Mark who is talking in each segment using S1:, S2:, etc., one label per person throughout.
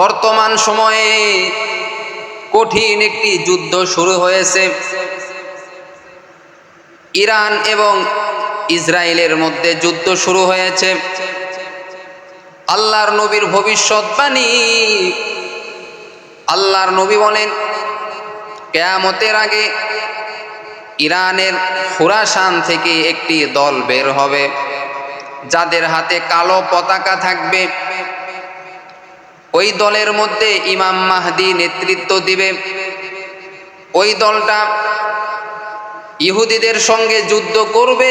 S1: বর্তমান সময়ে কঠিন একটি যুদ্ধ শুরু হয়েছে। ইরান এবং ইসরায়েলের মধ্যে যুদ্ধ শুরু হয়েছে। আল্লাহর নবীর ভবিষ্যৎবাণী আল্লাহর নবী বলেন, কেয়ামতের আগে ইরানের খুরাসান থেকে একটি দল বের হবে, যাদের হাতে কালো পতাকা থাকবে। ওই দলের মধ্যে ইমাম মাহদি নেতৃত্ব দিবে। ওই দলটা ইহুদিদের সঙ্গে যুদ্ধ করবে।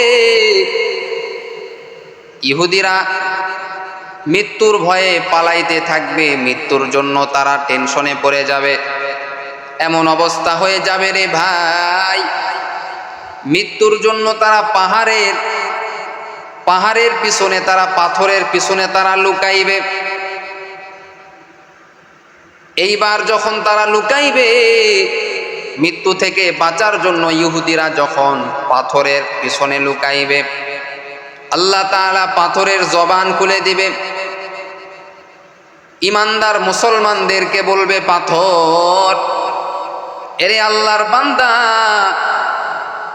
S1: ইহুদিরা মৃত্যুর ভয়ে পালাইতে থাকবে। মৃত্যুর জন্য তারা টেনশনে পড়ে যাবে। এমন অবস্থা হয়ে যাবে রে ভাই। মৃত্যুর জন্য তারা পাহাড়ের পাহাড়ের পিছনে তারা, পাথরের পিছনে তারা লুকাইবে। এইবার যখন তারা লুকাইবে, মৃত্যু থেকে বাঁচার জন্য ইহুদিরা যখন পাথরের পিছনে লুকাইবে, আল্লাহ তাআলা পাথরের জবান খুলে দিবে। ইমানদার মুসলমানদেরকে বলবে, পাথর, এরে আল্লাহর বান্দা,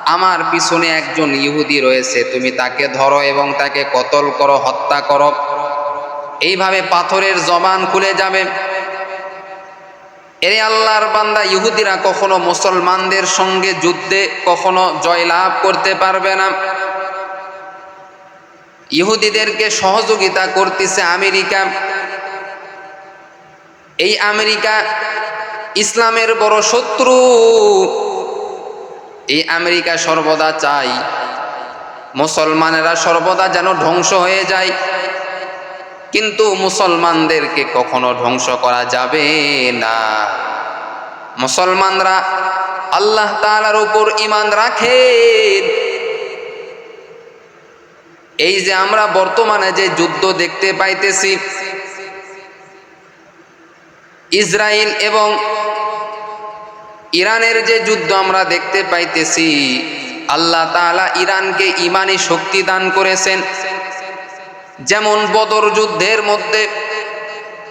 S1: আমার পিছনে একজন ইহুদি রয়েছে, তুমি তাকে ধরো এবং তাকে কতল করো, হত্যা করো। এইভাবে পাথরের জবান খুলে যাবে। এরে আল্লাহর বান্দা ইহুদিরা কখনো মুসলমানদের সঙ্গে যুদ্ধে কখনো জয়লাভ করতে পারবে না। ইহুদিদেরকে সহযোগিতা করতেছে আমেরিকা। এই আমেরিকা ইসলামের বড় শত্রু। এই আমেরিকা সর্বদা চাই মুসলমানেরা সর্বদা যেন ধ্বংস হয়ে যায়। কিন্তু মুসলমানদেরকে কখনো ধ্বংস করা যাবে না। মুসলমানরা আল্লাহ তালার উপর ইমান রাখে। এই যে আমরা বর্তমানে যে যুদ্ধ দেখতে পাইতেছি ইসরায়েল এবং ইরানের যে যুদ্ধ আমরা দেখতে পাইতেছি, আল্লাহ তাআলা ইরানকে ইমানি শক্তি দান করেছেন। যেমন বদর যুদ্ধের মধ্যে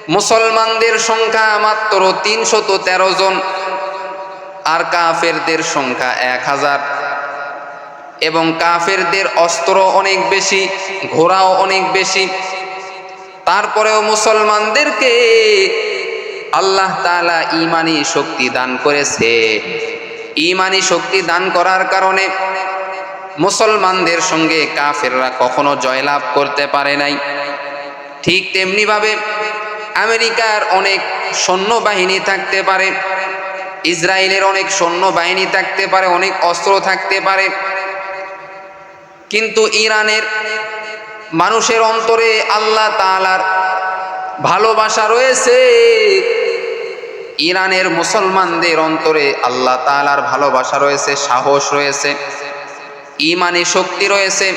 S1: মুসলমানদের সংখ্যা মাত্র তিনশত তেরো জন আর কাফেরদের সংখ্যা এক হাজার। এবং কাফেরদের অস্ত্র অনেক বেশি, ঘোড়াও অনেক বেশি। তারপরেও মুসলমানদেরকে আল্লাহ তাআলা ইমানি শক্তি দান করেছে। ইমানি শক্তি দান করার কারণে মুসলমানদের সঙ্গে কাফেররা কখনো জয়লাভ করতে পারে নাই। ঠিক তেমনিভাবে আমেরিকার অনেক সৈন্যবাহিনী থাকতে পারে, ইসরায়েলের অনেক সৈন্যবাহিনী থাকতে পারে, অনেক অস্ত্র থাকতে পারে। কিন্তু ইরানের মানুষের অন্তরে আল্লাহ তালার ভালোবাসা রয়েছে। ইরানের মুসলমানদের অন্তরে আল্লাহ তালার ভালোবাসা রয়েছে, সাহস রয়েছে। ইমানি শক্তি রয়েছে।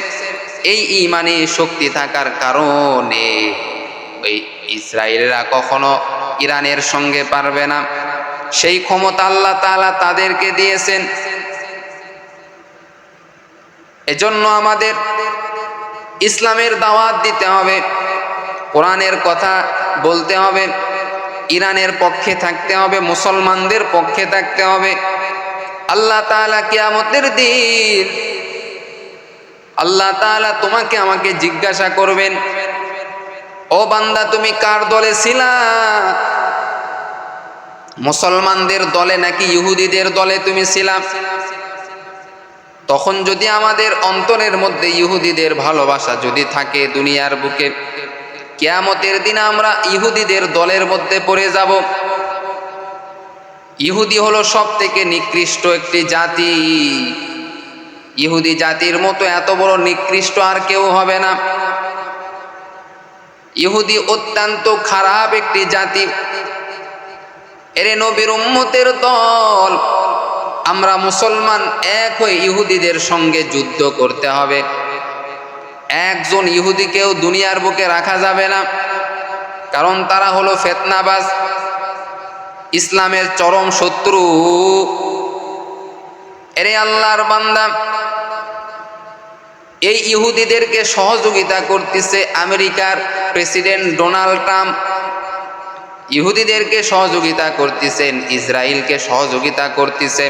S1: এই ইমানি শক্তি থাকার কারণে ওই ইসরায়েলরা কখনো ইরানের সঙ্গে পারবে না। সেই ক্ষমতা আল্লাহ তাআলা তাদেরকে দিয়েছেন। এজন্য আমাদের ইসলামের দাওয়াত দিতে হবে। কোরআনের কথা বলতে হবে। ইরানের পক্ষে থাকতে হবে। মুসলমানদের পক্ষে থাকতে হবে। আল্লাহ তাআলা কিয়ামতের দিন আল্লাহ তাআলা তোমাকে আমাকে জিজ্ঞাসা করবেন, ও বান্দা, তুমি কার দলে ছিলা? মুসলমানদের দলে নাকি ইহুদিদের দলে তুমি ছিলাম তখন যদি আমাদের অন্তরের মধ্যে ইহুদিদের ভালোবাসা যদি থাকে দুনিয়ার বুকে, কেয়ামতের দিন আমরা ইহুদিদের দলের মধ্যে পড়ে যাব। ইহুদি হলো সব থেকে নিকৃষ্ট একটি জাতি। ইহুদি জাতির মতো এত বড় নিকৃষ্ট আর কেউ হবে না। ইহুদি অত্যন্ত খারাপ একটি জাতি। এরে নবীর উম্মতের দল, আমরা মুসলমান এক হয়ে ইহুদিদের সঙ্গে যুদ্ধ করতে হবে। একজন ইহুদিকেও দুনিয়ার বুকে রাখা যাবে না, কারণ তারা হলো ফেতনাবাজ। ইসলামের চরম শত্রু। এরে আল্লাহর বান্দা, এই ইহুদিদেরকে সহযোগিতা করতেছে আমেরিকার প্রেসিডেন্ট ডোনাল্ড ট্রাম্প। ইহুদিদেরকে সহযোগিতা করতেছেন, ইসরায়েলকে সহযোগিতা করতেছে।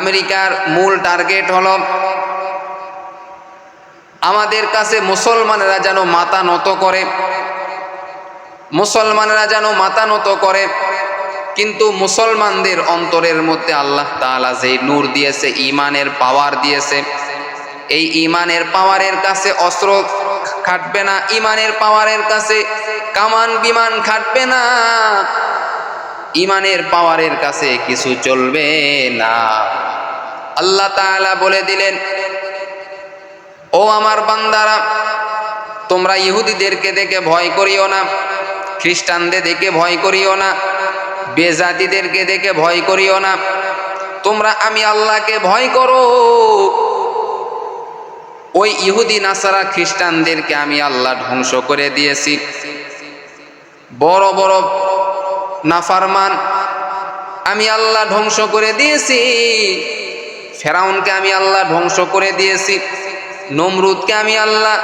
S1: আমেরিকার মূল টার্গেট হল, আমাদের কাছে মুসলমানেরা যেন মাথা নত করে, মুসলমানেরা যেন মাথা নত করে। কিন্তু মুসলমানদের অন্তরের মধ্যে আল্লাহ তাআলা যে নূর দিয়েছে ইমানের পাওয়ার দিয়েছে। এই ইমানের পাওয়ারের কাছে অস্ত্র খাটবে না ইমানের পাওয়ারের কাছে কামান বিমান খাটবে না। ইমানের পাওয়ারের কাছে কিছু চলবে না। আল্লাহ তাআলা বলে দিলেন, ও আমার বান্দারা, তোমরা ইহুদিদেরকে দেখে ভয় করিও না, খ্রিস্টানদের দেখে ভয় করিও না। বেজাতিদেরকে দেখে ভয় করিও না। তোমরা আমি আল্লাহকে ভয় করো। ওই ইহুদি, নাসারা খ্রিস্টানদেরকে আমি আল্লাহ ধ্বংস করে দিয়েছি। বড় বড় নাফারমান আমি আল্লাহ ধ্বংস করে দিয়েছি। ফেরাউনকে আমি আল্লাহ ধ্বংস করে দিয়েছি। নমরুদকে আমি আল্লাহ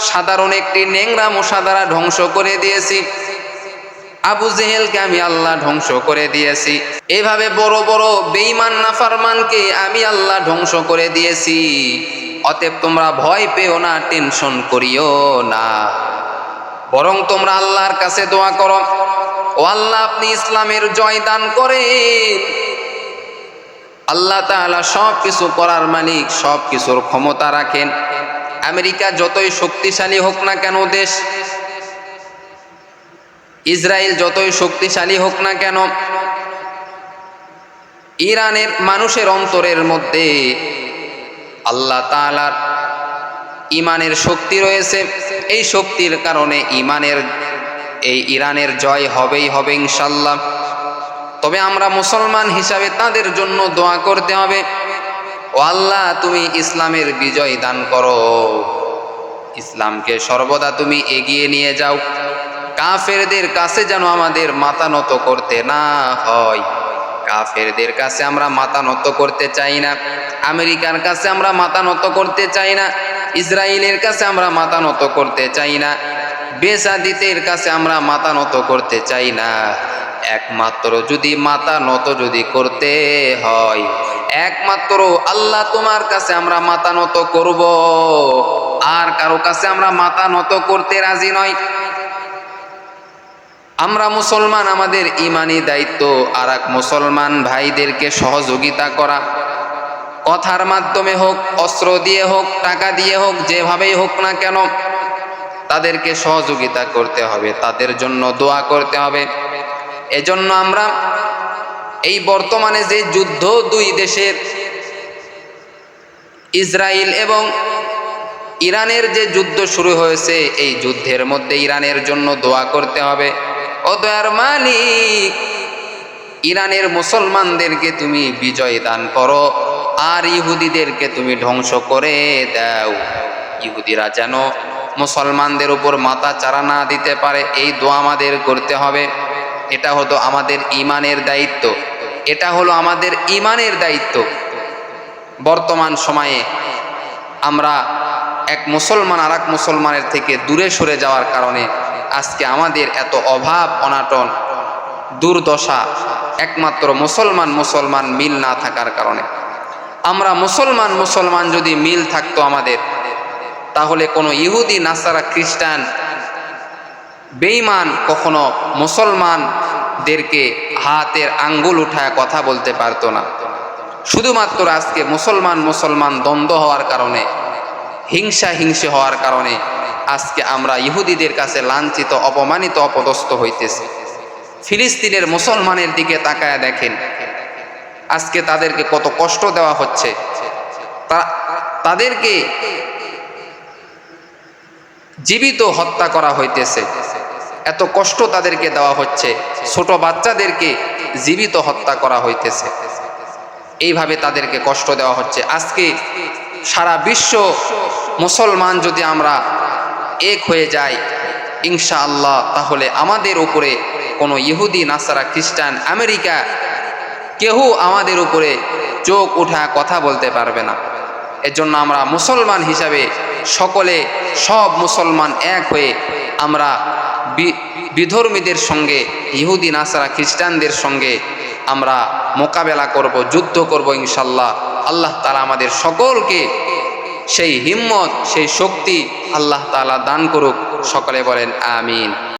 S1: সাধারণ একটি নেংরা মশাদারা ধ্বংস করে দিয়েছি। আবু জেহেলকে আমি আল্লাহ ধ্বংস করে দিয়েছি। এভাবে বড় বড় বেঈমান নাফারমানকে আমি আল্লাহ ধ্বংস করে দিয়েছি। অতএব তোমরা ভয় পেও না, টেনশন করিও না। বরং তোমরা আল্লাহর কাছে দোয়া করো। ও আল্লাহ, আপনি ইসলামের জয় দান করেন। আল্লাহ তাআলা সব কিছু করার মালিক সব কিছুর ক্ষমতা রাখেন। আমেরিকা যতই শক্তিশালী হোক না কেন দেশ ইসরায়েল যতই শক্তিশালী হোক না কেন, ইরানের মানুষের অন্তরের মধ্যে আল্লাহ তাআলার ইমানের শক্তি রয়েছে। এই শক্তির কারণে ইমানের এই ইরানের জয় হবেই হবে ইনশাল্লাহ তবে আমরা মুসলমান হিসাবে তাদের জন্য দোয়া করতে হবে, ও আল্লাহ, তুমি ইসলামের বিজয় দান করো। ইসলামকে সর্বদা তুমি এগিয়ে নিয়ে যাও। কাফেরদের কাছে যেন আমাদের মাথা নত করতে না হয়। কাফেরদের কাছে আমরা মাথা নত করতে চাই না। আমেরিকার কাছে আমরা মাথা নত করতে চাই না। ইসরায়েলের কাছে আমরা মাথা নত করতে চাই না। বেসাদিতের কাছে আমরা মাথা নত করতে চাই না। একমাত্র যদি মাথা নত যদি করতে হয়, একমাত্র আল্লাহ তোমার কাছে আমরা মাথা নত করব। আর কারও কাছে আমরা মাথা নত করতে রাজি নয় আমরা মুসলমান, আমাদের ইমানি দায়িত্ব। আর এক মুসলমান ভাইদেরকে সহযোগিতা করা। কথার মাধ্যমে হোক, অস্ত্র দিয়ে হোক, টাকা দিয়ে হোক, যেভাবেই হোক না কেন, তাদেরকে সহযোগিতা করতে হবে। তাদের জন্য দোয়া করতে হবে। এজন্য আমরা এই বর্তমানে যে যুদ্ধ দুই দেশের ইসরায়েল এবং ইরানের যে যুদ্ধ শুরু হয়েছে, এই যুদ্ধের মধ্যে ইরানের জন্য দোয়া করতে হবে। ও দয়ার মালিক, ইরানের মুসলমানদেরকে তুমি বিজয় দান করো, আর ইহুদিদেরকে তুমি ধ্বংস করে দাও। ইহুদিরা যেন মুসলমানদের উপর মাথা চারা না দিতে পারে, এই দোয়া আমাদের করতে হবে। এটা হতো আমাদের ইমানের দায়িত্ব। এটা হলো আমাদের ইমানের দায়িত্ব। বর্তমান সময়ে আমরা এক মুসলমান আর মুসলমানের থেকে দূরে সরে যাওয়ার কারণে আজকে আমাদের এত অভাব, অনাটন, দুর্দশা একমাত্র মুসলমান মুসলমান মিল না থাকার কারণে। আমরা মুসলমান মুসলমান যদি মিল থাকতো আমাদের, তাহলে কোনো ইহুদি, নাসারা, খ্রিস্টান, বেঈমান কখনো মুসলমানদেরকে হাতের আঙ্গুল উঠায় কথা বলতে পারতো না। শুধুমাত্র আজকে মুসলমান মুসলমান দ্বন্দ্ব হওয়ার কারণে হিংসা হিংসে হওয়ার কারণে আজকে আমরা ইহুদিদের কাছে লাঞ্ছিত, অপমানিত, অপদস্থ হইতেছি। ফিলিস্তিনের মুসলমানের দিকে তাকায় দেখেন। আজকে তাদেরকে কত কষ্ট দেওয়া হচ্ছে। তাদেরকে জীবিত হত্যা করা হইতেছে। এত কষ্ট তাদেরকে দেওয়া হচ্ছে। ছোট বাচ্চাদেরকে জীবিত হত্যা করা হইতেছে। এইভাবে তাদেরকে কষ্ট দেওয়া হচ্ছে। আজকে সারা বিশ্ব মুসলমান যদি আমরা এক হয়ে যাই ইনশা আল্লাহ তাহলে আমাদের উপরে কোনো ইহুদি, নাসারা, খ্রিস্টান, আমেরিকা কেউ আমাদের উপরে চোখ উঠা কথা বলতে পারবে না। এজন্য আমরা মুসলমান হিসাবে সকলে, সব মুসলমান এক হয়ে আমরা বিধর্মীদের সঙ্গে, ইহুদি, নাসারা, খ্রিস্টানদের সঙ্গে আমরা মোকাবেলা করব, যুদ্ধ করব ইনশাল্লাহ আল্লাহ তালা আমাদের সকলকে সেই হিম্মত, সেই শক্তি আল্লাহ তালা দান করুক। সকলে বলেন, আমিন।